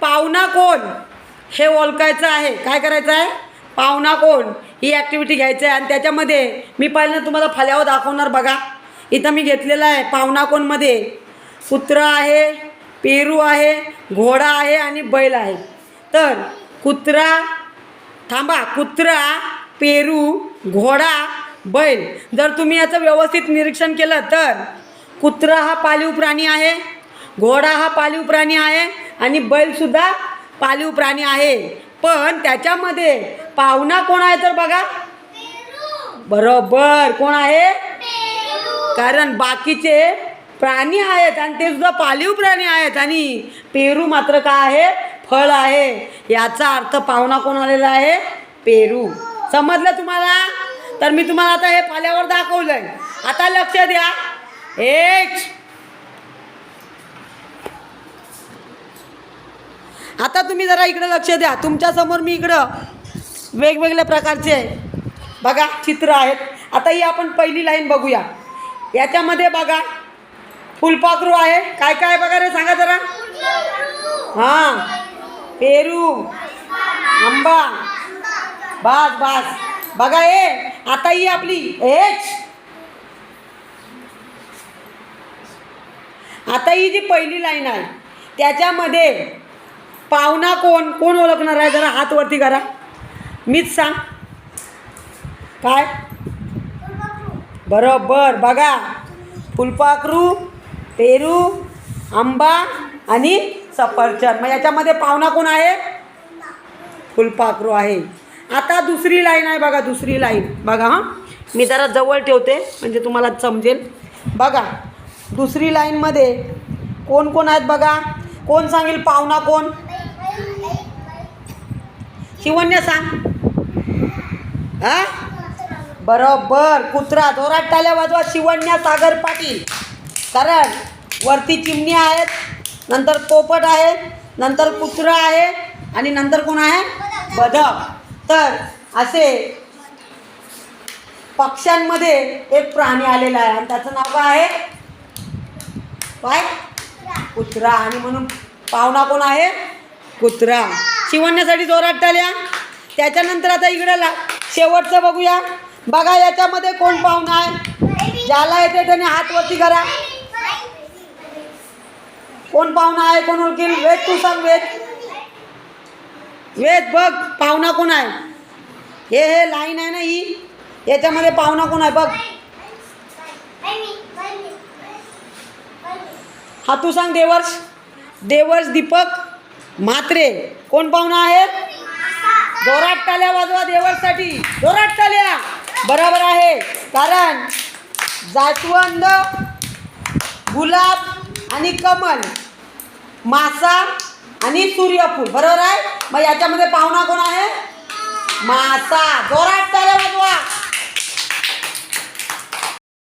पाहुणा कोण? हे ओळखायचं आहे. काय करायचं आहे? पाहुणा कोण? ही ॲक्टिव्हिटी घ्यायची आहे. आणि त्याच्यामध्ये मी पहिल्यांदा तुम्हाला फल्यावर दाखवणार बघा. इथं मी घेतलेलं आहे पाहुणा कोणमध्ये? कुत्रा आहे पेरू आहे घोडा आहे आणि बैल आहे. तर कुत्रा थांबा. कुत्रा पेरू घोडा बैल. जर तुम्ही याचं व्यवस्थित निरीक्षण केलं तर कुत्रा हा पाळीव प्राणी आहे घोडा हा पाळीव प्राणी आहे आणि बैलसुद्धा पाळीव प्राणी आहे. पण त्याच्यामध्ये पाहुणा कोण आहे तर बघा. बरोबर कोण आहे? कारण बाकीचे प्राणी आहेत आणि ते सुद्धा पाळीव प्राणी आहेत आणि पेरू मात्र काय आहे? फळ आहे. याचा अर्थ पाहुणा कोण आलेला आहे? पेरू. समजलं तुम्हाला? तर मी तुम्हाला आता हे पाल्यावर दाखवलंय. आता लक्ष द्या. एक आता तुम्ही जरा इकडं लक्ष द्या. तुमच्यासमोर मी इकडं वेगवेगळ्या प्रकारचे बघा चित्र आहेत. आता ही आपण पहिली लाईन बघूया. याच्यामध्ये बघा फुलपाखरू आहे. काय काय बघा रे सांगा जरा. हां पेरू आंबा. बास बास. बघा ए आता ही आपली एच आता ही जी पहिली लाईन आहे त्याच्यामध्ये पाहुणा कोण? कोण ओळखणार आहे? जरा हात वरती करा. मीच सांग. काय? बरोबर. बघा. फुलपाखरू पेरू आंबा आणि सफरचंद. मग याच्यामध्ये पाहुणा कोण आहे? फुलपाखरू आहे. आता दुसरी लाईन आहे बघा दुसरी लाईन बघा हां. मी जरा जवळ ठेवते म्हणजे तुम्हाला समजेल. बघा दुसरी लाईनमध्ये कोण कोण आहेत बघा? कोण सांगेल पाहुणा कोण? शिवण्य सांग. हा? बरोबर कुत्रा जोरात टाल्या वाजवा शिवण्या सागर पाटील. कारण वरती चिमणी आहेत नंतर पोपट आहे नंतर कुत्रा आहे आणि नंतर कोण आहे? बदक तर असे पक्ष्यांमध्ये एक प्राणी आलेला आहे आणि त्याचं नाव काय आहे? काय? कुत्रा. आणि म्हणून पाहुणा कोण आहे? कुत्रा. शिवण्यासाठी जोरात टाल्या त्याच्यानंतर आता इकडे ला शेवटचं बघूया. बघा याच्यामध्ये कोण पाहुणा आहे. ज्याला येते त्याने हात वरती करा. कोण पाहुणा आहे कोण ओळखील वेद तू सांग वेद. वेद बघ पाहुणा कोण आहे? हे हे लाईन आहे ना ही? याच्यामध्ये पाहुणा कोण आहे बघ. हा तू सांग देवर्ष. देवर्ष दीपक. मात्रे कोण पाहुणा आहे जोरात टाल्या वाजवा देवासाठी. जोरात टाल्या. बरोबर आहे. कारण जास्वंद गुलाब आणि कमल मासा आणि सूर्यफूल. बरोबर आहे? मग याच्यामध्ये पाहुणा कोण आहे? मासा. जोरात टाल्या